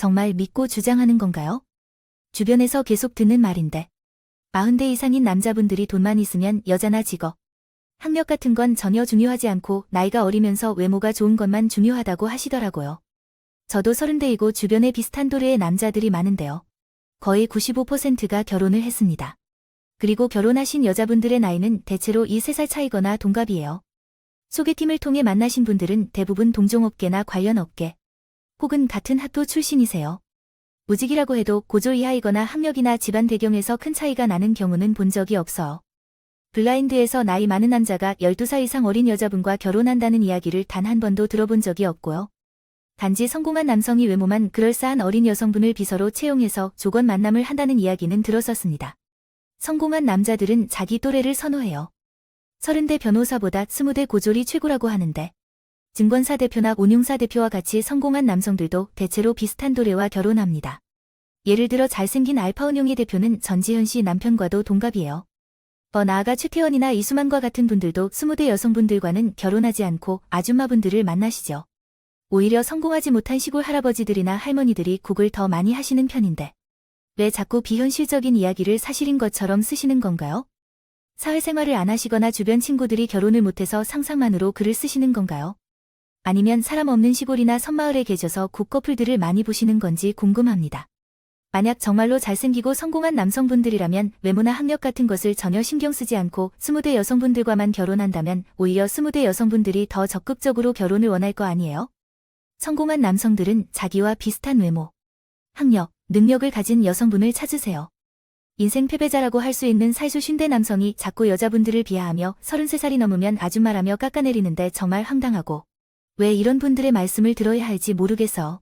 정말 믿고 주장하는 건가요? 주변에서 계속 듣는 말인데. 40대 이상인 남자분들이 돈만 있으면 여자나 직업, 학력 같은 건 전혀 중요하지 않고 나이가 어리면서 외모가 좋은 것만 중요하다고 하시더라고요. 저도 30대이고 주변에 비슷한 또래의 남자들이 많은데요. 거의 95%가 결혼을 했습니다. 그리고 결혼하신 여자분들의 나이는 대체로 이 3살 차이거나 동갑이에요. 소개팅을 통해 만나신 분들은 대부분 동종업계나 관련 업계, 혹은 같은 학교 출신이세요. 무직이라고 해도 고졸 이하이거나 학력이나 집안 배경에서 큰 차이가 나는 경우는 본 적이 없어요. 블라인드에서 나이 많은 남자가 12살 이상 어린 여자분과 결혼한다는 이야기를 단 한 번도 들어본 적이 없고요. 단지 성공한 남성이 외모만 그럴싸한 어린 여성분을 비서로 채용해서 조건 만남을 한다는 이야기는 들었었습니다. 성공한 남자들은 자기 또래를 선호해요. 30대 변호사보다 20대 고졸이 최고라고 하는데 증권사 대표나 운용사 대표와 같이 성공한 남성들도 대체로 비슷한 또래와 결혼합니다. 예를 들어 잘생긴 알파운용의 대표는 전지현 씨 남편과도 동갑이에요. 더 나아가 최태원이나 이수만과 같은 분들도 20대 여성분들과는 결혼하지 않고 아줌마분들을 만나시죠. 오히려 성공하지 못한 시골 할아버지들이나 할머니들이 곡을 더 많이 하시는 편인데 왜 자꾸 비현실적인 이야기를 사실인 것처럼 쓰시는 건가요? 사회생활을 안 하시거나 주변 친구들이 결혼을 못해서 상상만으로 글을 쓰시는 건가요? 아니면 사람 없는 시골이나 섬마을에 계셔서 국커플들을 많이 보시는 건지 궁금합니다. 만약 정말로 잘생기고 성공한 남성분들이라면 외모나 학력 같은 것을 전혀 신경 쓰지 않고 20대 여성분들과만 결혼한다면 오히려 20대 여성분들이 더 적극적으로 결혼을 원할 거 아니에요? 성공한 남성들은 자기와 비슷한 외모, 학력, 능력을 가진 여성분을 찾으세요. 인생 패배자라고 할 수 있는 살수 50대 남성이 자꾸 여자분들을 비하하며 33살이 넘으면 아줌마라며 깎아내리는데 정말 황당하고 왜 이런 분들의 말씀을 들어야 할지 모르겠어.